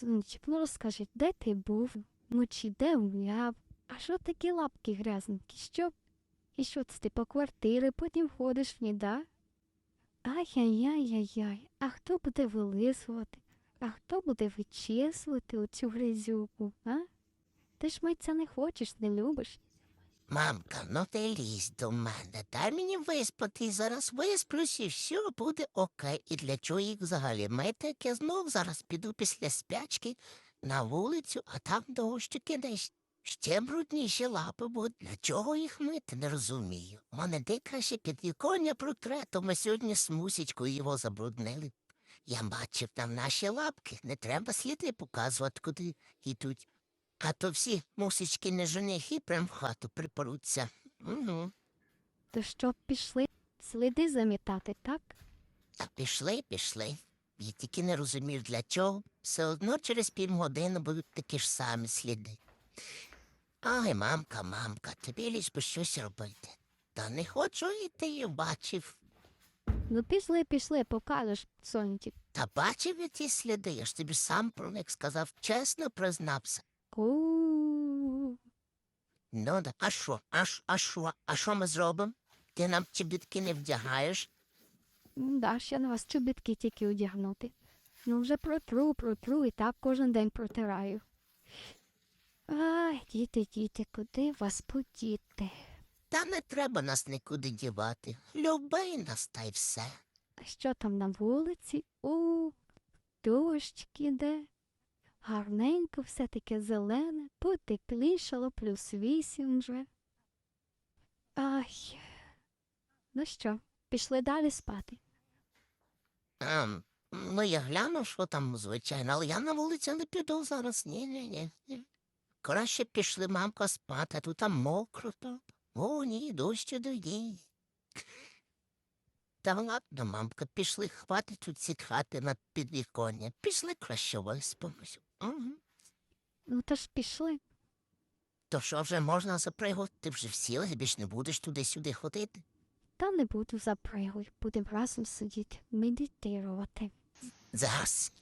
Сонечок, ну розкажи, де ти був? Вночі де гуляв? А що такі лапки грязненькі? Що? І що це ти по квартири потім ходиш в ній, да? Ай-яй-яй-яй-яй, а хто буде вилизувати? А хто буде вичесувати оцю грязюку, а? Ти ж митця не хочеш, не любиш. Мамка, ну ти лізь до мене, дай мені виспати, зараз висплюсь і все буде окей. І для чого їх взагалі мити, як я знов зараз піду після спячки на вулицю, а там дощики десь. Ще брудніші лапи будуть. Для чого їх мити, не розумію. У мене де краще підвіконня протре, то ми сьогодні з мусічкою його забруднили. Я бачив там наші лапки, не треба сліди показувати, куди йдуть. А то всі мусічки не женихи прям в хату припоруться. Угу. То що пішли сліди замітати, так? А пішли, пішли. Я тільки не розумів, для чого. Все одно через півгодини будуть такі ж самі сліди. Ай, мамка, мамка, тобі лиш би щось робити. Та не хочу йти, я бачив. Ну пішли, пішли, покажеш, сонечок. Та бачив я ті сліди, я ж тобі сам про них сказав, чесно признався. У Ну да, а що, а, ш- а що, а що ми зробимо? Ти нам чобітки не вдягаєш? Да, ще на вас чобітки тільки одягнути. Ну вже протру, протру і так кожен день протираю. Ай, діти, діти, куди вас подіти? Та не треба нас нікуди дівати. Люби нас та й все. А що там на вулиці? У, дощ іде. Гарненько, все таке зелене, потеплішало, плюс вісім вже. Ай. Ну що, пішли далі спати. Ем, ну я гляну, що там, звичайно, але я на вулицю не піду зараз. Ні, ні, ні. Краще пішли, мамка, спати, а тут там мокро. То. О, ні, дощ ні. Та ладно, мамка, пішли, хватить тут ці хати на підвіконня. Пішли краще виспимось. Угу. Ну то ж пішли. То що вже можна запригувати? Ти вже всілась, більш не будеш туди-сюди ходити. Та не буду запригувати, будемо разом сидіти, медитирувати. Зараз